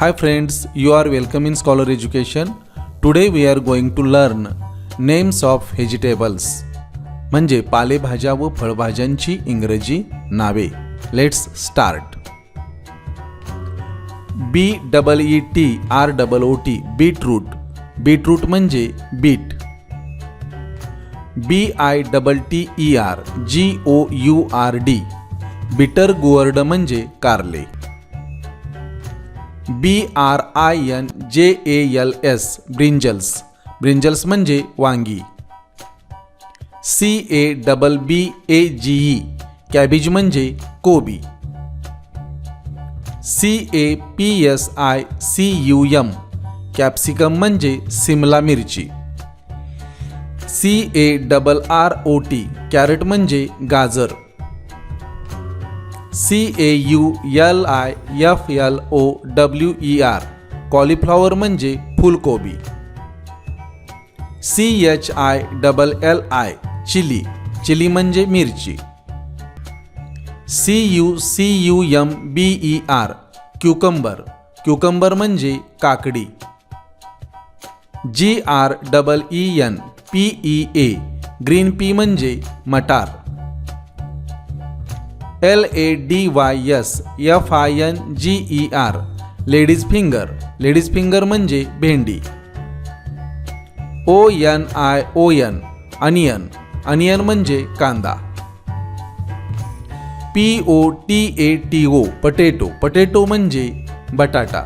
Hi friends, you are welcome in Scholar Education. Today we are going to learn names of vegetables. म्हणजे पालेभाज्या व फळभाज्यांची इंग्रजी नावे. Let's start B double E T R double O T beetroot beetroot म्हणजे beet B I double T E R G O U R D bitter gourd म्हणजे कारले. B R I N J A L S brinjals brinjals म्हणजे वांगी. C A double B A G E cabbage म्हणजे कोबी. C A P S I C U M capsicum म्हणजे सिमला मिरची. C A double R O T carrot म्हणजे गाजर. C A U L I F L O W E R cauliflower म्हणजे फुलकोबी. C H I double L I chilli. Chilli म्हणजे मिरची. C U C U M B E R cucumber cucumber म्हणजे काकडी. G R double E N P E A green pea म्हणजे मटार. L A D Y S F I N G E R ladies finger ladies finger म्हणजे भेंडी. O N I O N onion. Onion म्हणजे कांदा. P O T A T O potato potato म्हणजे बटाटा.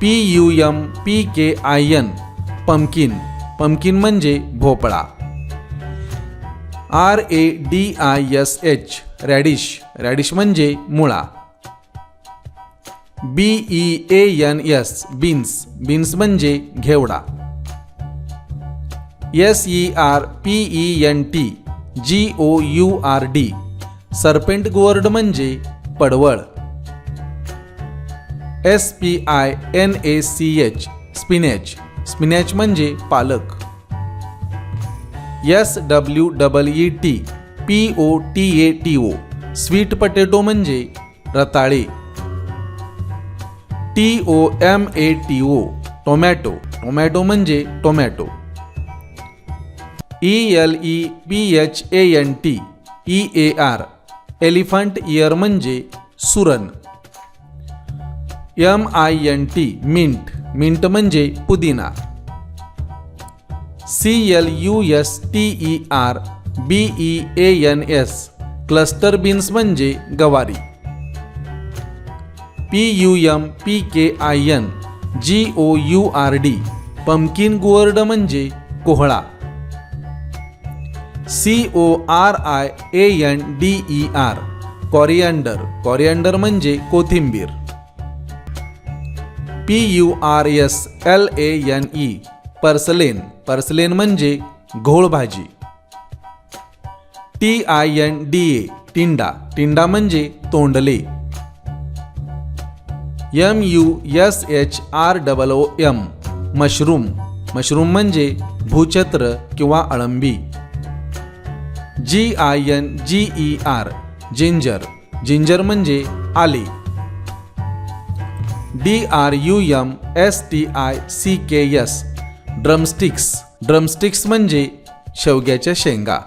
P U M P K I N pumpkin pumpkin म्हणजे भोपळा. R A D I S H radish radish म्हणजे मुळा. B E A N S beans beans म्हणजे घेवडा. S E R P E N T G O U R D serpent gourd म्हणजे पडवळ. S P I N A C H spinach spinach म्हणजे पालक. S W double E T, P O T A T O, sweet potato म्हणजे रताळे. T O M A T O, tomato. Tomato म्हणजे tomato. E L E P H A N T, E A R, elephant ear म्हणजे सुरण M I N T, mint. Mint म्हणजे पुदिना. C L U S T E R B E A N S cluster beans म्हणजे गवारी. P U M P K I N G O U R D pumpkin gourd म्हणजे कोहळा. C O R I A N D E R coriander coriander म्हणजे कोथिंबीर. P U R S L A N E purslane. Purslane म्हणजे घोळ भाजी. T I N D A tinda. Tinda म्हणजे तोंडले. M U S H R double O M mushroom. Mushroom म्हणजे भूछत्र किंवा अळंबी G I N G E R ginger. Ginger म्हणजे आले. D R U M S T I C K S drumsticks. Drumsticks म्हणजे शेवग्याच्या शेंगा.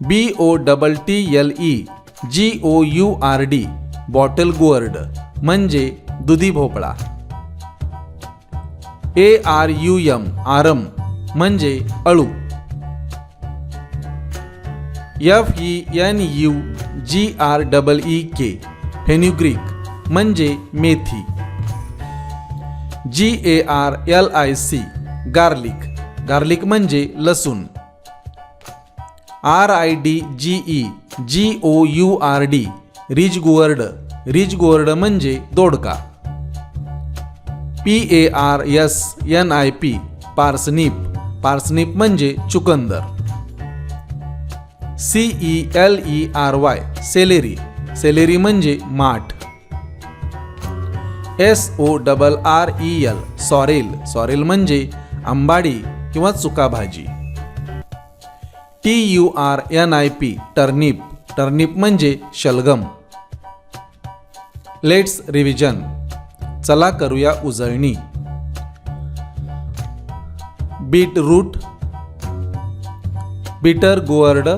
B O double T L E G O U R D bottle gourd म्हणजे दुधी भोपळा. A R U M arum म्हणजे अळू. F E N U G R double E K fenugreek म्हणजे मेथी. G A R L I C garlic garlic म्हणजे लसूण. R I D G E G O U R D ridge gourd ridge म्हणजे दोडका. P A R S N I P parsnip parsnip म्हणजे चुकंदर. C E L E R Y celery celery म्हणजे माठ. S O double R E L. Sorrel. Sorrel म्हणजे आंबाडी किंवा चुका भाजी T U R N I P. Turnip. Turnip म्हणजे शलगम. Let's revision. चला करूया उजळणी. Beetroot bitter gourd.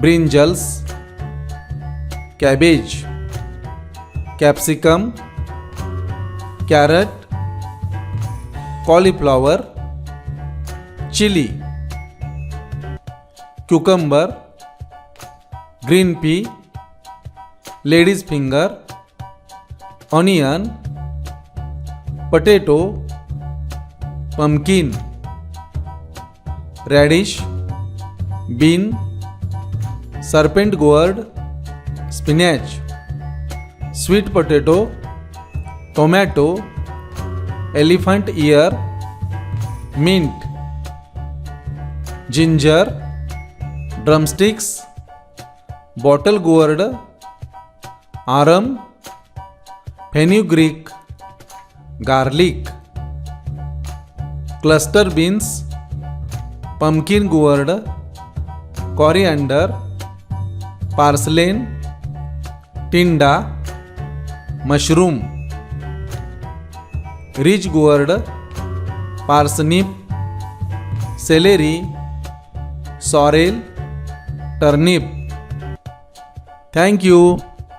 Brinjals. Cabbage. Capsicum carrot cauliflower chilli cucumber green pea ladies finger onion potato pumpkin radish bean serpent gourd spinach sweet potato tomato elephant ear mint ginger drumsticks bottle gourd arum fenugreek garlic cluster beans pumpkin gourd coriander purslane tinda mushroom ridge gourd parsnip celery sorrel turnip. Thank you